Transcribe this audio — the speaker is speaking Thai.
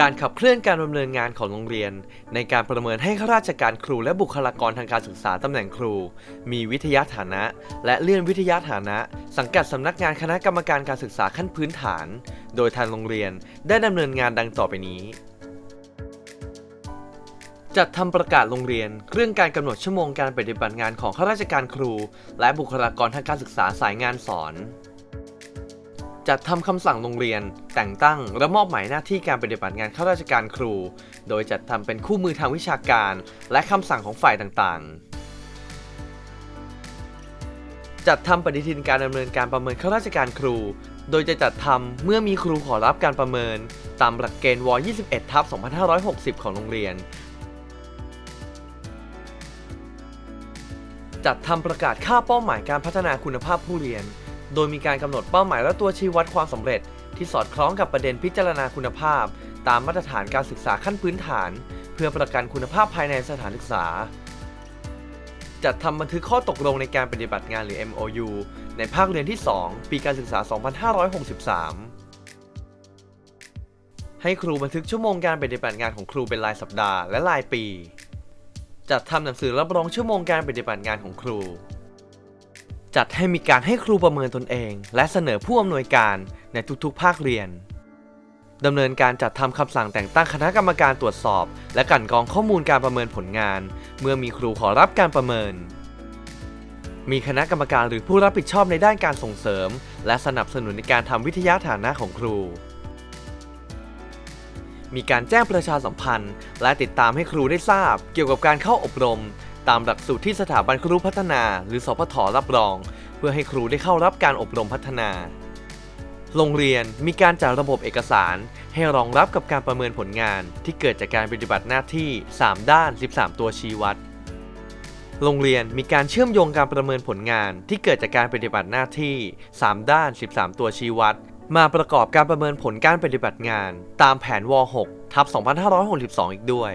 การขับเคลื่อนการดำเนินงานของโรงเรียน ในการประเมินให้ข้าราชการครูและบุคลากรทางการศึกษาตำแหน่งครู มีวิทยาฐานะ และเลื่อนวิทยาฐานะ สังกัดสำนักงานคณะกรรมการการศึกษาขั้นพื้นฐาน โดยทางโรงเรียนได้ดำเนินงานดังต่อไปนี้ จัดทำประกาศโรงเรียน เรื่องการกำหนดชั่วโมงการปฏิบัติงานของข้าราชการครู และบุคลากรทางการศึกษาสายงานสอน จัดทำคำสั่งโรงเรียน แต่งตั้ง และมอบหมายหน้าที่การปฏิบัติงานข้าราชการครู โดยจัดทำเป็นคู่มือทางวิชาการ และคำสั่งของฝ่ายต่างๆจัดทำปฏิทินการดำเนินการประเมินข้าราชการครู โดยจะจัดทำเมื่อมีครูขอรับการประเมิน ตามหลักเกณฑ์ว 21ทับ2560 ของโรงเรียน จัดทำประกาศค่าเป้าหมายการพัฒนาคุณภาพผู้เรียน โดยมีการกำหนดเป้าหมายและตัวชี้วัดความสำเร็จ ที่สอดคล้องกับประเด็นพิจารณาคุณภาพ ตามมาตรฐานการศึกษาขั้นพื้นฐาน เพื่อประกันคุณภาพภายในสถานศึกษา จัดทำบันทึกข้อตกลงในการปฏิบัติงานหรือ MOU ในภาคเรียนที่ 2 ปีการศึกษา 2563ให้ครูบันทึกชั่วโมงการปฏิบัติงานของครูเป็นรายสัปดาห์และรายปี จัดทำหนังสือรับรองชั่วโมงการปฏิบัติงานของครู จัดให้มีการให้ครูประเมินตนเอง และเสนอผู้อำนวยการในทุกๆ ภาคเรียนดำเนินการจัดทำคำสั่งแต่งตั้งคณะกรรมการตรวจสอบ และกันกองข้อมูลการประเมินผลงาน เมื่อมีครูขอรับการประเมิน มีคณะกรรมการหรือผู้รับผิดชอบในด้านการส่งเสริม และสนับสนุนในการทำวิทยาฐานะของครู มีการแจ้งประชาสัมพันธ์ และติดตามให้ครูได้ทราบ เกี่ยวกับการเข้าอบรม ตามหลักสูตรที่สถาบันครูพัฒนา หรือสพทรับรอง เพื่อให้ครูได้เข้ารับการอบรมพัฒนา โรงเรียนมีการจัดระบบเอกสาร ให้รองรับกับการประเมินผลงาน ที่เกิดจากการปฏิบัติหน้าที่ 3 ด้าน 13 ตัวชี้วัด โรงเรียนมีการเชื่อมโยงการประเมินผลงาน ที่เกิดจากการปฏิบัติหน้าที่ 3 ด้าน 13 ตัวชี้วัด มาประกอบการประเมินผลการปฏิบัติงาน ตามแผนว 6 ทับ 2562 อีกด้วย